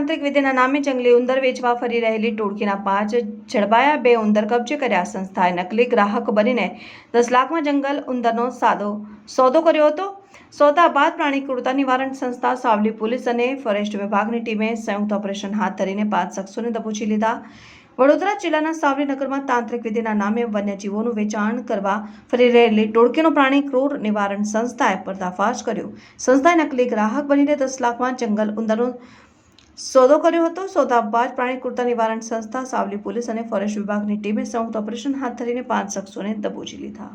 તાંત્રિક વિધિના નામે જંગલી ઉંદર વેચવા ફરી રહેલી ટોળકીના પાંચ ઝડપાયા બે ઉંદર કબજે કર્યા. સંસ્થાએ નકલી ગ્રાહક બનીને દસ લાખમાં જંગલ ઉંદરનો સાદો સોદો કર્યો હતો. સોદા બાદ પ્રાણી ક્રૂરતા નિવારણ સંસ્થા, સાવલી પોલીસ અને ફોરેસ્ટ વિભાગની ટીમે સંયુક્ત ઓપરેશન હાથ ધરીને પાંચ શખ્સોને દબોચી લીધા. વડોદરા જિલ્લાના સાવલી નગરમાં તાંત્રિક વિધિના નામે વન્યજીવોનું વેચાણ કરવા ફરી રહેલી ટોળકીનો પ્રાણી ક્રૂર નિવારણ સંસ્થાએ પર્દાફાશ કર્યો. સંસ્થાએ નકલી ગ્રાહક બનીને દસ લાખમાં જંગલ ઉંદરનો સોદો કર્યો હતો. સોદા બાદ પ્રાણી કુર્તા નિવારણ સંસ્થા સાવલી પોલીસ અને ફોરેસ્ટ વિભાગની ટીમે સંયુક્ત ઓપરેશન હાથ ધરીને પાંચ શખ્સોને દબોચી લીધા.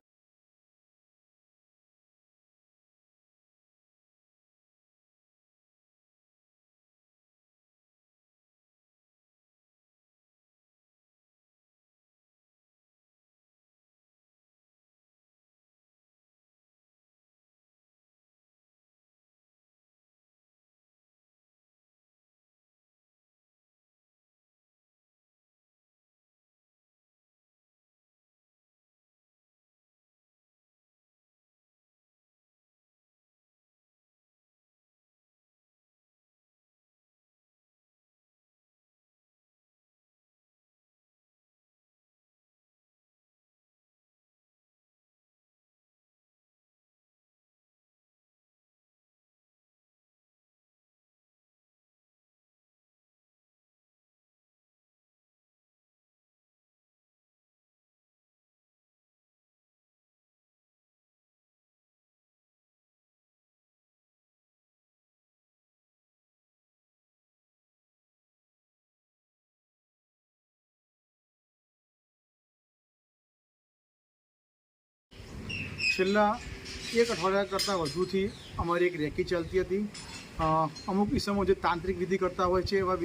છેલ્લા એક અઠવાડિયા કરતાં વધુથી અમારી એક રેકી ચાલતી હતી. અમુક ઇસમો જે તાંત્રિક વિધિ કરતા હોય છે એવા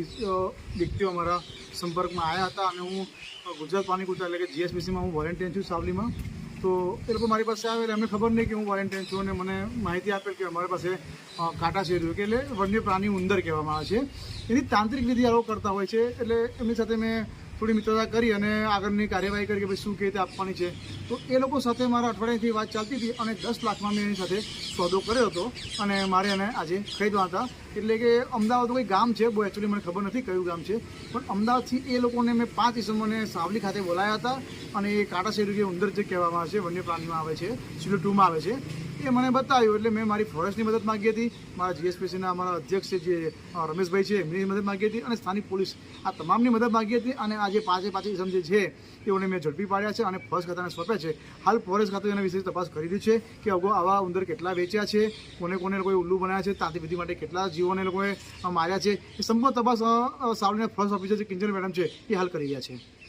વ્યક્તિઓ અમારા સંપર્કમાં આવ્યા હતા અને હું ગુજરાત પાણી કુતા એટલે કે જીએસબીસીમાં હું વોલેન્ટિયર છું સાવલીમાં. તો એ લોકો મારી પાસે આવે એટલે એમને ખબર નહીં કે હું વોલેન્ટિયર છું અને મને માહિતી આપેલ કે અમારી પાસે કાંટા શેર્યું કે એટલે વન્ય પ્રાણી ઉંદર કહેવામાં આવે છે. એની તાંત્રિક વિધિ આવો કરતા હોય છે એટલે એમની સાથે મેં થોડી મિત્રતા કરી અને આગળની કાર્યવાહી કરી કે ભાઈ શું કેવી રીતે આપવાની છે. તો એ લોકો સાથે મારા અઠવાડિયાથી વાત ચાલતી હતી અને દસ લાખમાં મેં એની સાથે સોદો કર્યો હતો અને મારે એને આજે ખરીદવા હતા. એટલે કે અમદાવાદ કોઈ ગામ છે, બહુ એકચ્યુઅલી મને ખબર નથી કયું ગામ છે. પણ અમદાવાદથી એ લોકોને મેં પાંચ ઇસમોને સાવલી ખાતે બોલાયા હતા અને એ કાંટા શેરી જે ઉંદર જે કહેવામાં આવે છે, વન્ય પ્રાણીમાં આવે છે સિલો ટુમાં આવે છે. એ મને બતાવ્યું એટલે મેં મારી ફોરેસ્ટની મદદ માંગી હતી. મારા જીએસપીસીના અમારા અધ્યક્ષ જે રમેશભાઈ છે, એમની મદદ માગી હતી અને સ્થાનિક પોલીસ આ તમામની મદદ માંગી હતી અને આજે પાંચે પાંચ ઇસમ જે છે, તેઓને મેં ઝડપી પાડ્યા છે અને ફોરેસ્ટ ખાતાને સોંપ્યા છે. હાલ ફોરેસ્ટ ખાતું એના વિશે તપાસ કરી રહ્યું છે કે અગાઉ આવા ઉંદર કેટલા વેચ્યા છે, કોને કોને લોકોએ ઉલ્લુ બનાવ્યા છે તાંત્રિક વિધિ માટે કેટલા જીવોને લોકોએ માર્યા છે. એ સંપૂર્ણ તપાસ સાવલીના ફોરેસ્ટ ઓફિસર જે કિંજલ મેડમ છે એ હાલ કરી રહ્યા છે.